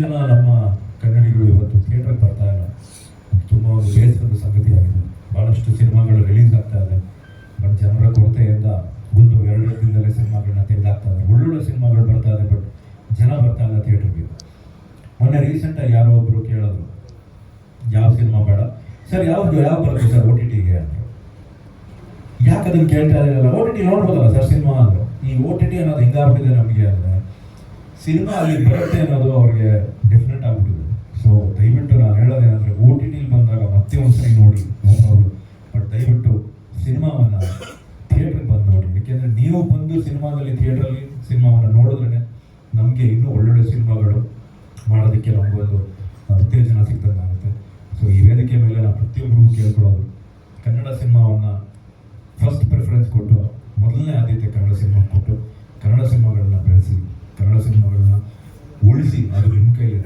ಜನ ನಮ್ಮ ಕನ್ನಡಿಗರು ಇವತ್ತು ಥಿಯೇಟರ್ ಬರ್ತಾ ಇಲ್ಲ. ತುಂಬ ಒಂದು ಬೇಸರದ ಸಂಗತಿ ಆಗಿದೆ ಬಹಳಷ್ಟು ಸಿನಿಮಾಗಳು ರಿಲೀಸ್ ಆಗ್ತಾ ಇದೆ. ಬಟ್ ಜನರ ಕೊರತೆಯಿಂದ ಒಂದು ಎರಡು ದಿನದಲ್ಲೇ ಸಿನಿಮಾಗಳನ್ನ ತೆಗೆದಾಗ್ತಾ ಇದೆ ಒಳ್ಳೊಳ್ಳೆ ಸಿನಿಮಾಗಳು ಬರ್ತಾ ಇದೆ, ಬಟ್ ಜನ ಬರ್ತಾ ಇಲ್ಲ ಥಿಯೇಟರ್ಗೆ. ಮೊನ್ನೆ ರೀಸೆಂಟಾಗಿ ಯಾರೋ ಒಬ್ಬರು ಕೇಳಿದ್ರು, ಯಾವ ಸಿನಿಮಾ ಬೇಡ? ಸರ್, ಯಾವ್ದು, ಯಾವ ಬರುತ್ತೆ ಸರ್ ಓ ಟಿ ಟಿಗೆ ಅಂದರು. ಯಾಕೆ ಅದನ್ನು ಕೇಳ್ತಾ ಇರಲಿಲ್ಲ? ಓ ಟಿ ಟಿ ನೋಡ್ಬೋದಲ್ಲ ಸರ್ ಸಿನಿಮಾ? ಅಂದರು. ಈ ಓ ಟಿ ಟಿ ಅನ್ನೋದು ಹಿಂಗಾಗ್ಬಿಟ್ಟಿದೆ ನಮಗೆ ಅಂದರೆ ಸಿನಿಮಾ ಅಲ್ಲಿ ಬರುತ್ತೆ ಅನ್ನೋದು ಅವ್ರಿಗೆ ಡೆಫಿನೆಟ್ ಆಗ್ಬಿಟ್ಟಿದೆ. ಸೊ ದಯವಿಟ್ಟು ನಾನು ಹೇಳೋದೇನಂದ್ರೆ ಓ ಟಿ ಟಿಲಿ ಬಂದಾಗ ಮತ್ತೆ ಒಂದ್ಸರಿ ನೋಡಿ ನೋಡೋರು ಬಟ್ ದಯವಿಟ್ಟು ಸಿನಿಮಾವನ್ನು ಥಿಯೇಟ್ರಿಗೆ ಬಂದು ನೋಡಿ. ಯಾಕೆಂದರೆ ನೀವು ಬಂದು ಸಿನಿಮಾದಲ್ಲಿ ಥಿಯೇಟ್ರಲ್ಲಿ ಸಿನಿಮಾವನ್ನು ನೋಡಿದ್ರೆ ನಮಗೆ ಇನ್ನೂ ಒಳ್ಳೊಳ್ಳೆ ಸಿನಿಮಾಗಳು ಮಾಡೋದಕ್ಕೆ ನಮಗೊಂದು ಉತ್ತೇಜನ ಸಿಗ್ದಂಗೆ ಆಗುತ್ತೆ. ಸೊ ಈ ವೇದಿಕೆ ಮೇಲೆ ನಾನು ಪ್ರತಿಯೊಬ್ಬರಿಗೂ ಕೇಳ್ಕೊಳ್ಳೋದು, ಕನ್ನಡ ಸಿನಿಮಾವನ್ನು ಫಸ್ಟ್ ಪ್ರಿಫರೆನ್ಸ್ ಕೊಟ್ಟು ಮೊದಲನೇ ಆದ್ಯತೆ ಕನ್ನಡ ಸಿನಿಮಾ ಕೊಟ್ಟು பிசி அது ஒரு முக்கியம்